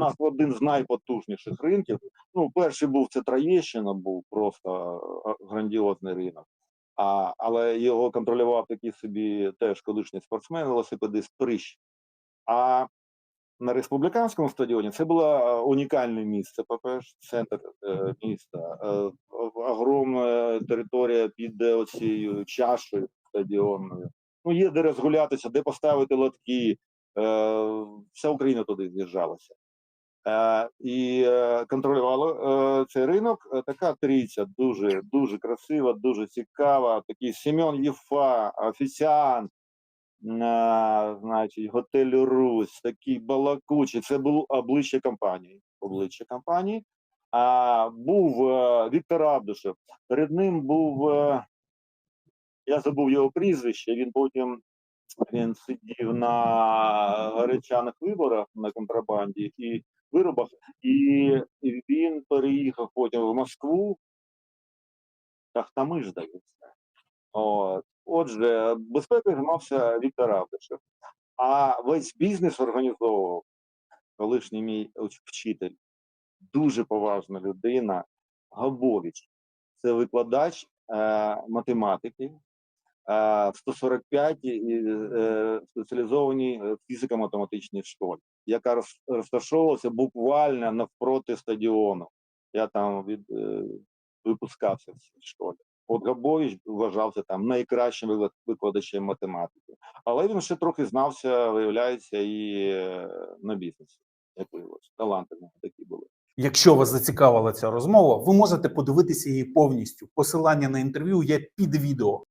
нас один з найпотужніших ринків. Ну, перший був це Троєщина, був просто е, грандіозний ринок. А, але його контролював такий собі теж колишній спортсмен, велосипедист Прищ. А на республіканському стадіоні це було е, унікальне місце. По-перше, центр е, міста, е, огромна територія під оцією чашею стадіонною. Ну, є де розгулятися, де поставити лотки. Е, вся Україна туди з'їжджалася. Е, і е, контролювала е, цей ринок така трійця, дуже дуже красива, дуже цікава. Такий Семен Єфа, офіціант, на, значить, готелю Русь, такий балакучий. Це було обличчя компанії. Обличчя компанії. А був Віктор Абдушев. Перед ним був. Я забув його прізвище. Він потім він сидів на гарячаних виборах на контрабанді і виробах, і, він переїхав потім в Москву. Тахтамиш, здається. От. Отже, безпекою займався Віктор Авдишев. А весь бізнес організовував колишній мій вчитель, дуже поважна людина, Габович. Це викладач е, математики в 145 й е, спеціалізованій е, фізико-математичній школі, яка розташовувалася буквально навпроти стадіону. Я там від, е, випускався в цій школі. От Габович вважався там найкращим викладачем математики. Але він ще трохи знався, виявляється, і на бізнесі. Як виявилося, таланти такі були. Якщо вас зацікавила ця розмова, ви можете подивитися її повністю. Посилання на інтерв'ю є під відео.